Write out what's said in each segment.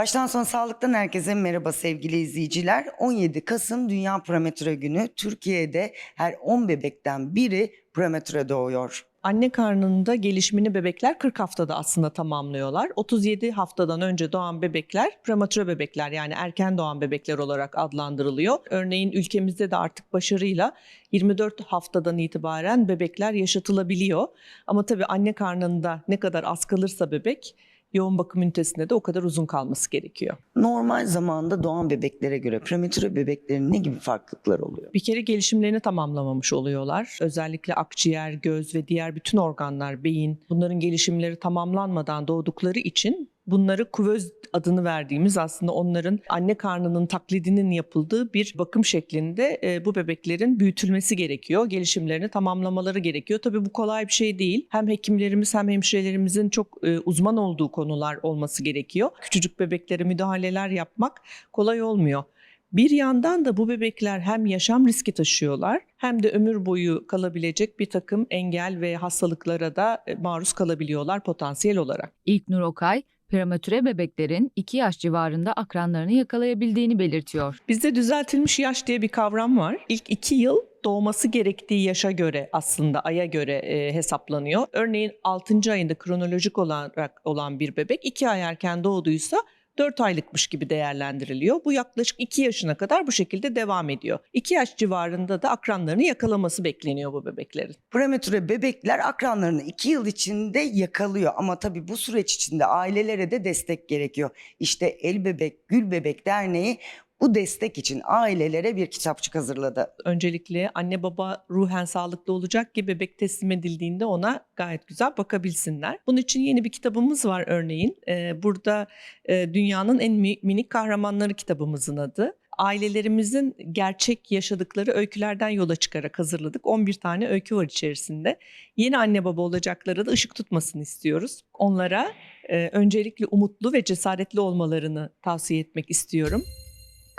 Baştan sona sağlıktan herkese merhaba sevgili izleyiciler. 17 Kasım Dünya Prematüre Günü. Türkiye'de her 10 bebekten biri prematüre doğuyor. Anne karnında gelişimini bebekler 40 haftada aslında tamamlıyorlar. 37 haftadan önce doğan bebekler prematüre bebekler yani erken doğan bebekler olarak adlandırılıyor. Örneğin ülkemizde de artık başarıyla 24 haftadan itibaren bebekler yaşatılabiliyor. Ama tabii anne karnında ne kadar az kalırsa bebek yoğun bakım ünitesinde de o kadar uzun kalması gerekiyor. Normal zamanda doğan bebeklere göre prematüre bebeklerin ne gibi farklılıklar oluyor? Bir kere gelişimlerini tamamlamamış oluyorlar. Özellikle akciğer, göz ve diğer bütün organlar, beyin bunların gelişimleri tamamlanmadan doğdukları için bunları kuvöz adını verdiğimiz aslında onların anne karnının taklidinin yapıldığı bir bakım şeklinde e, bu bebeklerin büyütülmesi gerekiyor. Gelişimlerini tamamlamaları gerekiyor. Tabii bu kolay bir şey değil. Hem hekimlerimiz hem hemşirelerimizin çok e, uzman olduğu konular olması gerekiyor. Küçücük bebeklere müdahaleler yapmak kolay olmuyor. Bir yandan da bu bebekler hem yaşam riski taşıyorlar hem de ömür boyu kalabilecek bir takım engel ve hastalıklara da e, maruz kalabiliyorlar potansiyel olarak. İlknur Okay, prematüre bebeklerin 2 yaş civarında akranlarını yakalayabildiğini belirtiyor. Bizde düzeltilmiş yaş diye bir kavram var. İlk iki yıl doğması gerektiği yaşa göre aslında aya göre e, hesaplanıyor. Örneğin 6. ayında kronolojik olarak olan bir bebek 2 ay erken doğduysa 4 aylıkmış gibi değerlendiriliyor. Bu yaklaşık 2 yaşına kadar bu şekilde devam ediyor. 2 yaş civarında da akranlarını yakalaması bekleniyor bu bebeklerin. Prematüre bebekler akranlarını 2 yıl içinde yakalıyor ama tabii bu süreç içinde ailelere de destek gerekiyor. İşte El Bebek Gül Bebek Derneği bu destek için ailelere bir kitapçık hazırladı. Öncelikle anne baba ruhen sağlıklı olacak ki bebek teslim edildiğinde ona gayet güzel bakabilsinler. Bunun için yeni bir kitabımız var örneğin. Ee, burada e, dünyanın en mi- minik kahramanları kitabımızın adı. Ailelerimizin gerçek yaşadıkları öykülerden yola çıkarak hazırladık. 11 tane öykü var içerisinde. Yeni anne baba olacaklara da ışık tutmasını istiyoruz. Onlara e, öncelikle umutlu ve cesaretli olmalarını tavsiye etmek istiyorum.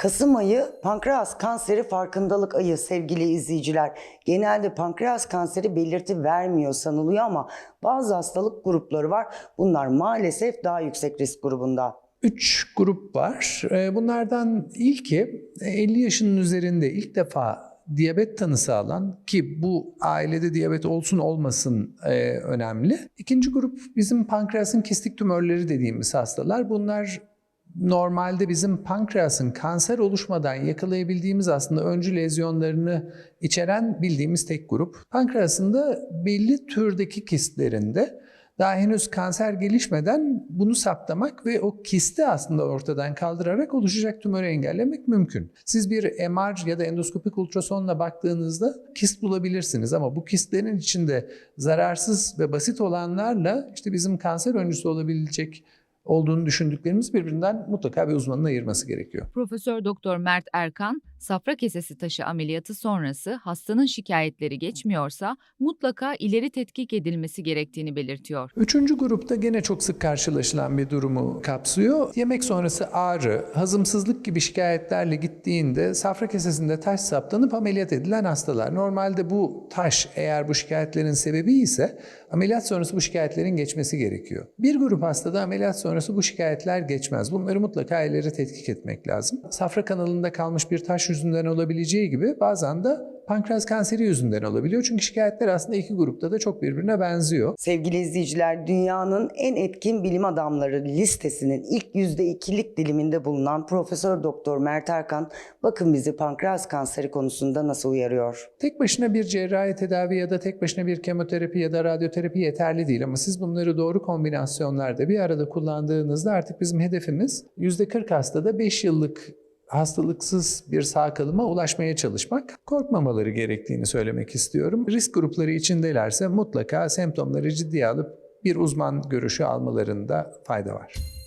Kasım ayı pankreas kanseri farkındalık ayı sevgili izleyiciler. Genelde pankreas kanseri belirti vermiyor sanılıyor ama bazı hastalık grupları var. Bunlar maalesef daha yüksek risk grubunda. Üç grup var. Ee, Bunlardan ilki e, 50 yaşının üzerinde ilk defa diyabet tanısı alan ki bu ailede diyabet olsun olmasın e, önemli. İkinci grup bizim pankreasın kistik tümörleri dediğimiz hastalar. Bunlar normalde bizim pankreasın kanser oluşmadan yakalayabildiğimiz aslında öncü lezyonlarını içeren bildiğimiz tek grup. Pankreasın da belli türdeki kistlerinde daha henüz kanser gelişmeden bunu saptamak ve o kisti aslında ortadan kaldırarak oluşacak tümörü engellemek mümkün. Siz bir MR ya da endoskopik ultrasonla baktığınızda kist bulabilirsiniz ama bu kistlerin içinde zararsız ve basit olanlarla işte bizim kanser öncüsü olabilecek olduğunu düşündüklerimiz birbirinden mutlaka bir uzmanın ayırması gerekiyor. Profesör Doktor Mert Erkan, safra kesesi taşı ameliyatı sonrası hastanın şikayetleri geçmiyorsa mutlaka ileri tetkik edilmesi gerektiğini belirtiyor. Üçüncü grupta gene çok sık karşılaşılan bir durumu kapsıyor. Yemek sonrası ağrı, hazımsızlık gibi şikayetlerle gittiğinde safra kesesinde taş saptanıp ameliyat edilen hastalar. Normalde bu taş eğer bu şikayetlerin sebebi ise ameliyat sonrası bu şikayetlerin geçmesi gerekiyor. Bir grup hastada ameliyat sonrası bu şikayetler geçmez. Bunları mutlaka ileri tetkik etmek lazım. Safra kanalında kalmış bir taş yüzünden olabileceği gibi bazen de pankreas kanseri yüzünden olabiliyor. Çünkü şikayetler aslında iki grupta da çok birbirine benziyor. Sevgili izleyiciler dünyanın en etkin bilim adamları listesinin ilk %2'lik diliminde bulunan Profesör Doktor Mert Erkan bakın bizi pankreas kanseri konusunda nasıl uyarıyor. Tek başına bir cerrahi tedavi ya da tek başına bir kemoterapi ya da radyoterapi yeterli değil ama siz bunları doğru kombinasyonlarda bir arada kullandığınızda artık bizim hedefimiz %40 hastada 5 yıllık hastalıksız bir sağ kalıma ulaşmaya çalışmak. Korkmamaları gerektiğini söylemek istiyorum. Risk grupları içindelerse mutlaka semptomları ciddiye alıp bir uzman görüşü almalarında fayda var.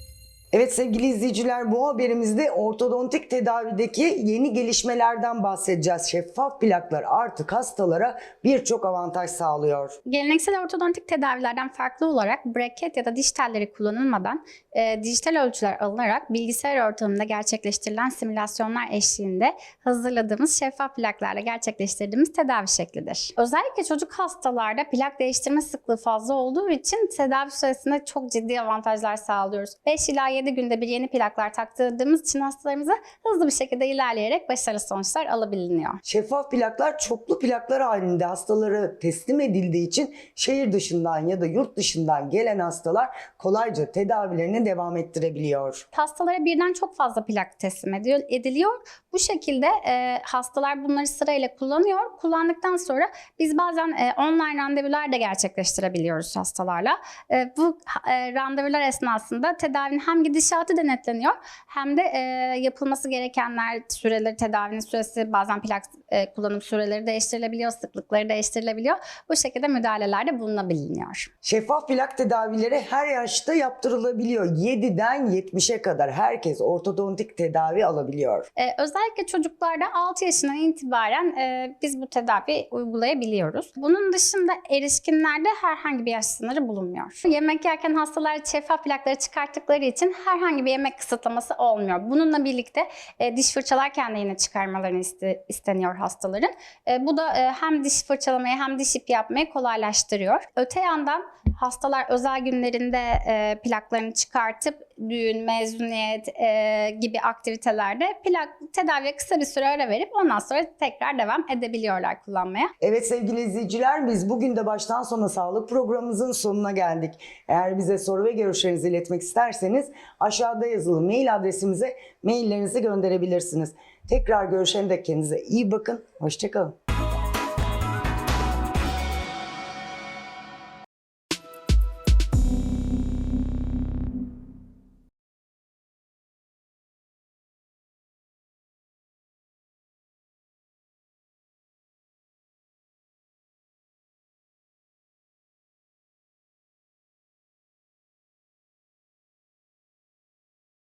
Evet sevgili izleyiciler bu haberimizde ortodontik tedavideki yeni gelişmelerden bahsedeceğiz. Şeffaf plaklar artık hastalara birçok avantaj sağlıyor. Geleneksel ortodontik tedavilerden farklı olarak braket ya da diş telleri kullanılmadan e, dijital ölçüler alınarak bilgisayar ortamında gerçekleştirilen simülasyonlar eşliğinde hazırladığımız şeffaf plaklarla gerçekleştirdiğimiz tedavi şeklidir. Özellikle çocuk hastalarda plak değiştirme sıklığı fazla olduğu için tedavi süresinde çok ciddi avantajlar sağlıyoruz. 5 ila 7 7 günde bir yeni plaklar taktırdığımız için hastalarımıza hızlı bir şekilde ilerleyerek başarılı sonuçlar alabiliniyor. Şeffaf plaklar çoklu plaklar halinde hastaları teslim edildiği için şehir dışından ya da yurt dışından gelen hastalar kolayca tedavilerini devam ettirebiliyor. Hastalara birden çok fazla plak teslim ediyor, ediliyor. Bu şekilde e, hastalar bunları sırayla kullanıyor. Kullandıktan sonra biz bazen e, online randevular da gerçekleştirebiliyoruz hastalarla. E, bu e, randevular esnasında tedavinin hem gidişatı denetleniyor hem de e, yapılması gerekenler süreleri, tedavinin süresi bazen plak e, kullanım süreleri değiştirilebiliyor, sıklıkları değiştirilebiliyor. Bu şekilde müdahalelerde bulunabiliyor. Şeffaf plak tedavileri her yaşta yaptırılabiliyor. 7'den 70'e kadar herkes ortodontik tedavi alabiliyor. Ee, özellikle çocuklarda 6 yaşından itibaren e, biz bu tedavi uygulayabiliyoruz. Bunun dışında erişkinlerde herhangi bir yaş sınırı bulunmuyor. Yemek yerken hastalar şeffaf plakları çıkarttıkları için herhangi bir yemek kısıtlaması olmuyor. Bununla birlikte e, diş fırçalarken de yine çıkarmalarını iste- isteniyor hastaların. E, bu da e, hem diş fırçalamayı hem diş ipi yapmayı kolaylaştırıyor. Öte yandan hastalar özel günlerinde e, plaklarını çıkartıp düğün, mezuniyet e, gibi aktivitelerde plak tedaviye kısa bir süre ara verip ondan sonra tekrar devam edebiliyorlar kullanmaya. Evet sevgili izleyiciler biz bugün de baştan sona sağlık programımızın sonuna geldik. Eğer bize soru ve görüşlerinizi iletmek isterseniz aşağıda yazılı mail adresimize maillerinizi gönderebilirsiniz. Tekrar görüşene dek kendinize iyi bakın. Hoşçakalın.